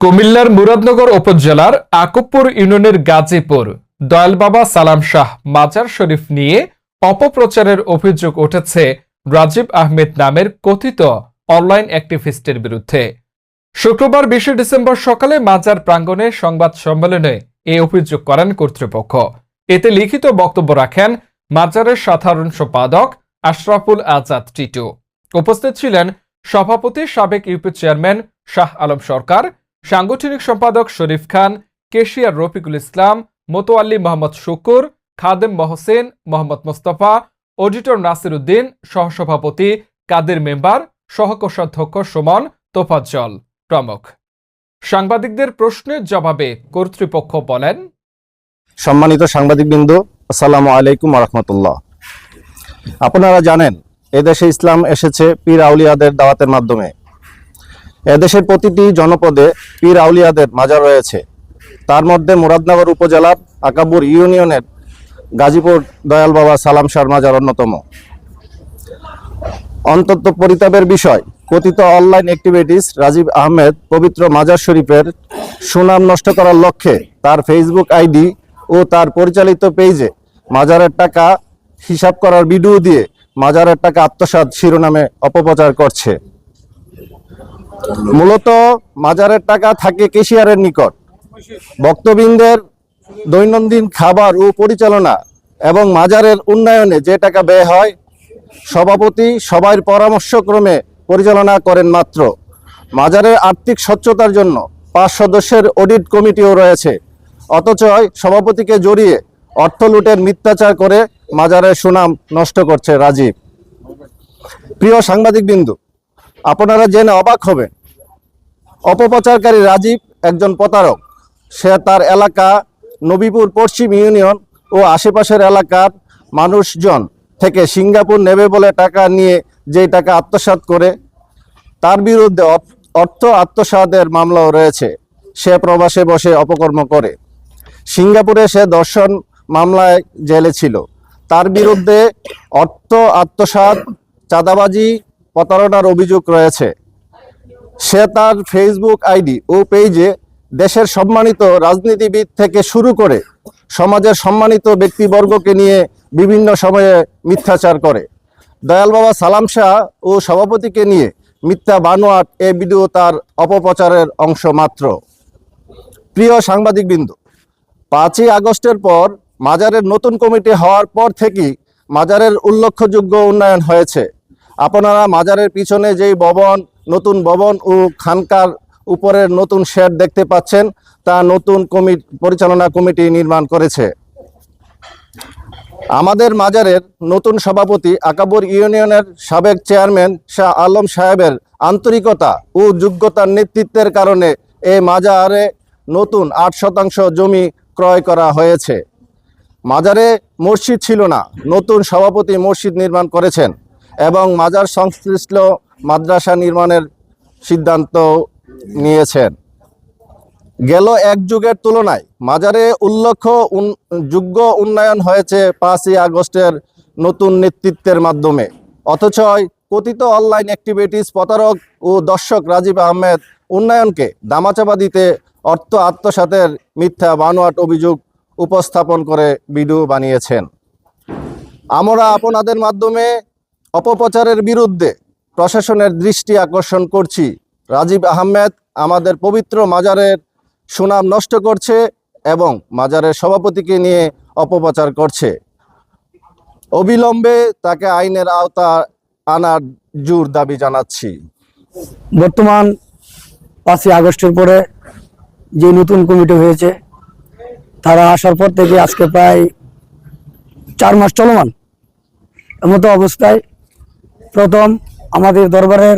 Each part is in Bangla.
কুমিল্লার মুরাদনগর উপজেলার আকুবপুর ইউনিয়নের গাজীপুর দয়াল বাবা সালাম শাহ মাজার শরীফ নিয়ে অপপ্রচারের অভিযোগ উঠেছে রাজীব আহমেদ নামের কথিত অনলাইন অ্যাক্টিভিস্টের বিরুদ্ধে। শুক্রবার বিশে ডিসেম্বর সকালে মাজার প্রাঙ্গণে সংবাদ সম্মেলনে এ অভিযোগ করেন কর্তৃপক্ষ। এতে লিখিত বক্তব্য রাখেন মাজারের সাধারণ সম্পাদক আশরাফুল আজাদ টিটু। উপস্থিত ছিলেন সভাপতি সাবেক ইউপি চেয়ারম্যান শাহ আলম সরকার সাংগঠনিক সম্পাদক শরীফ খান, কেশিয়ার রফিকুল ইসলাম, মোতোয়াল্লি মোহাম্মদ শুকুর, খাদেম মহসেন, মোহাম্মদ মোস্তফা, অডিটর নাসির উদ্দিন, সহসভাপতি কাদের মেম্বার, সহকোষাধ্যক্ষ সুমন, তোফাজ্জল প্রমুখ। সাংবাদিকদের প্রশ্নের জবাবে কর্তৃপক্ষ বলেন, সম্মানিত সাংবাদিকবৃন্দ, আসসালামু আলাইকুম রহমতুল্লাহ আপনারা জানেন, এদেশে ইসলাম এসেছে পীর আউলিয়াদের দাওয়াতের মাধ্যমে। এদেশের প্রতিটি জনপদে পীর আউলিয়াদের মাজার রয়েছে। তার মধ্যে মুরাদনগর উপজেলার আকাবুর ইউনিয়নের গাজীপুর দয়াল বাবা সালাম শাহ মাজার অন্যতম। অন্তত পরিতাপের বিষয়, কথিত অনলাইন অ্যাক্টিভিটিস রাজীব আহমেদ পবিত্র মাজার শরীফের সুনাম নষ্ট করার লক্ষ্যে তার ফেসবুক আইডি ও তার পরিচালিত পেজে মাজারের টাকা হিসাব করার ভিডিও দিয়ে মাজারের টাকা আত্মসাৎ শিরোনামে অপপ্রচার করছে। মূলত মাজারের টাকা থাকে কেশিয়ারের নিকট। ভক্তবৃন্দের দৈনন্দিন খাবার ও পরিচালনা এবং মাজারের উন্নয়নে যে টাকা ব্যয় হয়, সভাপতি সবার পরামর্শক্রমে পরিচালনা করেন মাত্র। মাজারের আর্থিক স্বচ্ছতার জন্য পাঁচ সদস্যের অডিট কমিটিও রয়েছে। অথচ সভাপতিকে জড়িয়ে অর্থ লুটের মিথ্যাচার করে মাজারের সুনাম নষ্ট করছে রাজীব। প্রিয় সাংবাদিক বিন্দু আপনারা জেনে অবাক হবেন অপপ্রচারকারী রাজীব একজন প্রতারক। সে তার এলাকা নবীপুর পশ্চিম ইউনিয়ন ও আশেপাশের এলাকার মানুষজন থেকে সিঙ্গাপুর নেবে বলে টাকা নিয়ে যেই টাকা আত্মসাৎ করে, তার বিরুদ্ধে অর্থ আত্মসাতের মামলাও রয়েছে। সে প্রবাসে বসে অপকর্ম করে। সিঙ্গাপুরে সে দর্শন মামলায় জেলে ছিল। তার বিরুদ্ধে অর্থ আত্মসাৎ, চাঁদাবাজি, প্রতারণার অভিযোগ রয়েছে। সে তার ফেসবুক আইডি ও পেজে দেশের সম্মানিত রাজনীতিবিদ থেকে শুরু করে সমাজের সম্মানিত ব্যক্তিবর্গকে নিয়ে বিভিন্ন সময়ে মিথ্যাচার করে। দয়াল বাবা সালাম শাহ ও সভাপতিকে নিয়ে মিথ্যা বানোয়াট এ ভিডিও তার অপপ্রচারের অংশ মাত্র। প্রিয় সাংবাদিকবৃন্দ, পাঁচই আগস্টের পর মাজারের নতুন কমিটি হওয়ার পর থেকেই মাজারের উল্লেখযোগ্য উন্নয়ন হয়েছে। আপনারা মাজারের পিছনে যেই ভবন নতুন ভবন ও খানকার উপরের নতুন শেড দেখতে পাচ্ছেন। তা নতুন কমিটি পরিচালনা কমিটি নির্মাণ করেছে। আমাদের মাজারের নতুন সভাপতি আকাবুর ইউনিয়নের সাবেক চেয়ারম্যান শাহ আলম সাহেবের আন্তরিকতা ও যোগ্যতার নেতৃত্বের কারণে এই মাজারে নতুন আট শতাংশ জমি ক্রয় করা হয়েছে। মাজারে মসজিদ ছিল না, নতুন সভাপতি মসজিদ নির্মাণ করেছেন এবং মাজার সংশ্লিষ্ট মাদ্রাসা নির্মাণের সিদ্ধান্ত নিয়েছেন। গেল এক যুগের তুলনায় মাজারে উল্লেখ্য উন- যোগ্য উন্নয়ন হয়েছে পাঁচই আগস্টের নতুন নেতৃত্বের মাধ্যমে। অথচ কথিত অনলাইন অ্যাক্টিভিটিস প্রতারক ও দর্শক রাজীব আহমেদ উন্নয়নকে দামাচাপা দিতে অর্থ আত্মসাতের মিথ্যা বানোয়াট অভিযোগ উপস্থাপন করে ভিডিও বানিয়েছেন। আমরা আপনাদের মাধ্যমে অপপ্রচারের বিরুদ্ধে প্রশাসনের দৃষ্টি আকর্ষণ করছি। রাজীব আহমেদ আমাদের পবিত্র মাজারের সুনাম নষ্ট করছে এবং মাজারের সভাপতিকে নিয়ে অপপ্রচার করছে। অবিলম্বে তাকে আইনের আওতা আনার জোর দাবি জানাচ্ছি। বর্তমান পাঁচই আগস্টের পরে যে নতুন কমিটি হয়েছে, তারা আসার পর থেকে আজকে প্রায় চার মাস চলমান। এমতো অবস্থায় প্রথম আমাদের দরবারের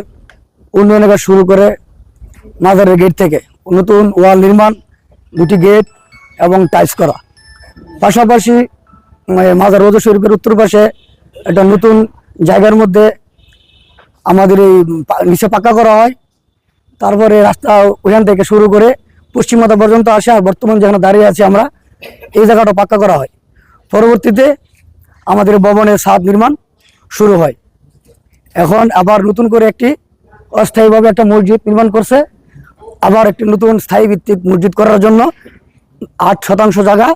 উন্নয়ন কাজ শুরু করে মাজারের গেট থেকে। নতুন ওয়াল নির্মাণ, দুটি গেট এবং টাইলস করা। পাশাপাশি মাজার রোজা শরীফের উত্তর পাশে একটা নতুন জায়গার মধ্যে আমাদের এই নিচে পাক্কা করা হয়। তারপরে রাস্তা ওখান থেকে শুরু করে পশ্চিমবঙ্গ পর্যন্ত আসে আর বর্তমান যেখানে দাঁড়িয়ে আছি আমরা, এই জায়গাটা পাক্কা করা হয়। পরবর্তীতে আমাদের ভবনের ছাদ নির্মাণ শুরু হয়। এখন আবার নতুন করে একটি অস্থায়ীভাবে একটা মসজিদ নির্মাণ করছে। আবার একটি নতুন স্থায়ী ভিত্তিক মসজিদ করার জন্য আট শতাংশ জায়গা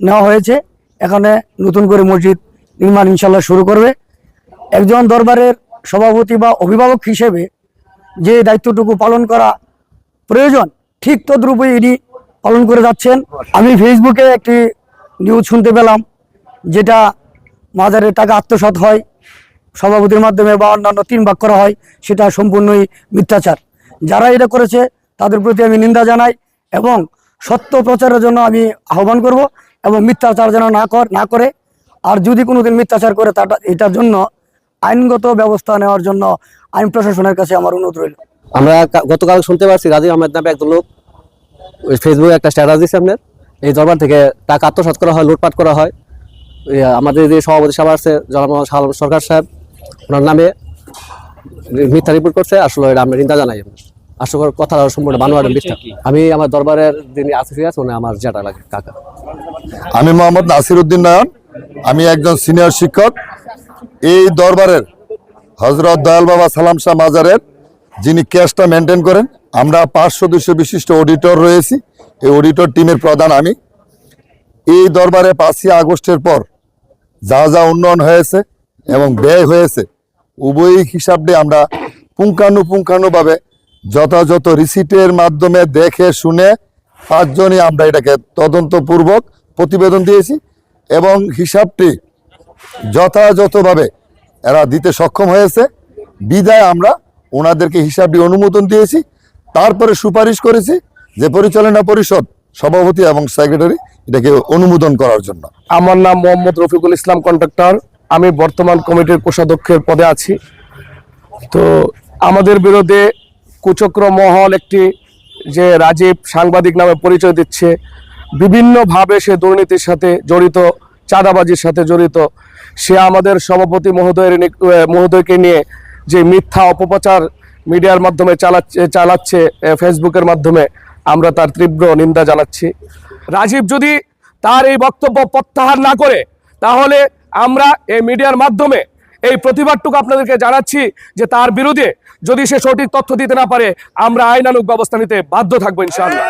নেওয়া হয়েছে। এখানে নতুন করে মসজিদ নির্মাণ ইনশাল্লাহ শুরু করবে। একজন দরবারের সভাপতি বা অভিভাবক হিসেবে যে দায়িত্বটুকু পালন করা প্রয়োজন, ঠিক তদ্রূপই ইনি পালন করে যাচ্ছেন। আমি ফেসবুকে একটি নিউজ শুনতে পেলাম, যেটা মাজারের টাকা আত্মসাৎ হয়। সভাপতির মাধ্যমে বা অন্যান্য তিন ভাগ করা হয়, সেটা সম্পূর্ণই মিথ্যাচার। যারা এটা করেছে, তাদের প্রতি আমি নিন্দা জানাই এবং সত্য প্রচারের জন্য আমি আহ্বান করব এবং মিথ্যাচার যেন না কর, না করে। আর যদি কোনোদিন মিথ্যাচার করে তাটা এটার জন্য আইনগত ব্যবস্থা নেওয়ার জন্য আইন প্রশাসনের কাছে আমার অনুরোধ রইল। আমরা গতকাল শুনতে পারছি রাজীব আহমেদ নামে একজন লোক, ওই ফেসবুকে একটা স্ট্যাটাস দিচ্ছে আপনার। এই দরবার থেকে টাকা আত্মসাৎ করা হয়, লুটপাট করা হয়। আমাদের যে সভাপতি সাহেব আছে, জনাব সরকার সাহেব ওনার নামে মিথ্যা রিপোর্ট করছে আসলে এটা আমরা চিন্তা জানাই। আসলে কথা সম্পূর্ণ বানোয়ার মিথ্যা। আমি আমার দরবারের যিনি আসিফি আছে উনি আমার যেটা লাগে কাকা। আমি মোহাম্মদ নাসির উদ্দিন নয়ন আমি একজন সিনিয়র শিক্ষক। এই দরবারের হজরত দয়াল বাবা সালাম শাহ মাজারের যিনি ক্যাশটা মেনটেন করেন আমরা পাঁচ সদস্য বিশিষ্ট অডিটর রয়েছি। এই অডিটর টিমের প্রধান আমি। এই দরবারে পাঁচই আগস্টের পর যা যা উন্নয়ন হয়েছে এবং ব্যয় হয়েছে। উভয় হিসাবটি আমরা পুঙ্খানুপুঙ্খানুভাবে যথাযথ রিসিটের মাধ্যমে দেখে শুনে পাঁচজনই আমরা এটাকে তদন্তপূর্বক প্রতিবেদন দিয়েছি এবং হিসাবটি যথাযথভাবে এরা দিতে সক্ষম হয়েছে। বিদায় আমরা ওনাদেরকে হিসাবটি অনুমোদন দিয়েছি। তারপরে সুপারিশ করেছি যে পরিচালনা পরিষদ সভাপতি এবং সেক্রেটারি এটাকে অনুমোদন করার জন্য। আমার নাম মোহাম্মদ রফিকুল ইসলাম, কন্ট্রাক্টর। আমি বর্তমান কমিটির কোষাধ্যক্ষের পদে আছি। তো আমাদের বিরুদ্ধে কুচক্র মহল একটি যে রাজীব সাংবাদিক নামে পরিচয় দিচ্ছে, বিভিন্নভাবে সে দুর্নীতির সাথে জড়িত, চাঁদাবাজির সাথে জড়িত। সে আমাদের সভাপতি মহোদয়ের মহোদয়কে নিয়ে যে মিথ্যা অপপ্রচার মিডিয়ার মাধ্যমে চালাচ্ছে চালাচ্ছে ফেসবুকের মাধ্যমে আমরা তার তীব্র নিন্দা জানাচ্ছি। রাজীব যদি তার এই বক্তব্য প্রত্যাহার না করে, তাহলে আমরা এই মিডিয়ার মাধ্যমে এই প্রতিবাদটুকু আপনাদেরকে জানাচ্ছি যে তার বিরুদ্ধে যদি সে সঠিক তথ্য দিতে না পারে, আমরা আইনানুক ব্যবস্থা নিতে বাধ্য থাকব ইনশাআল্লাহ।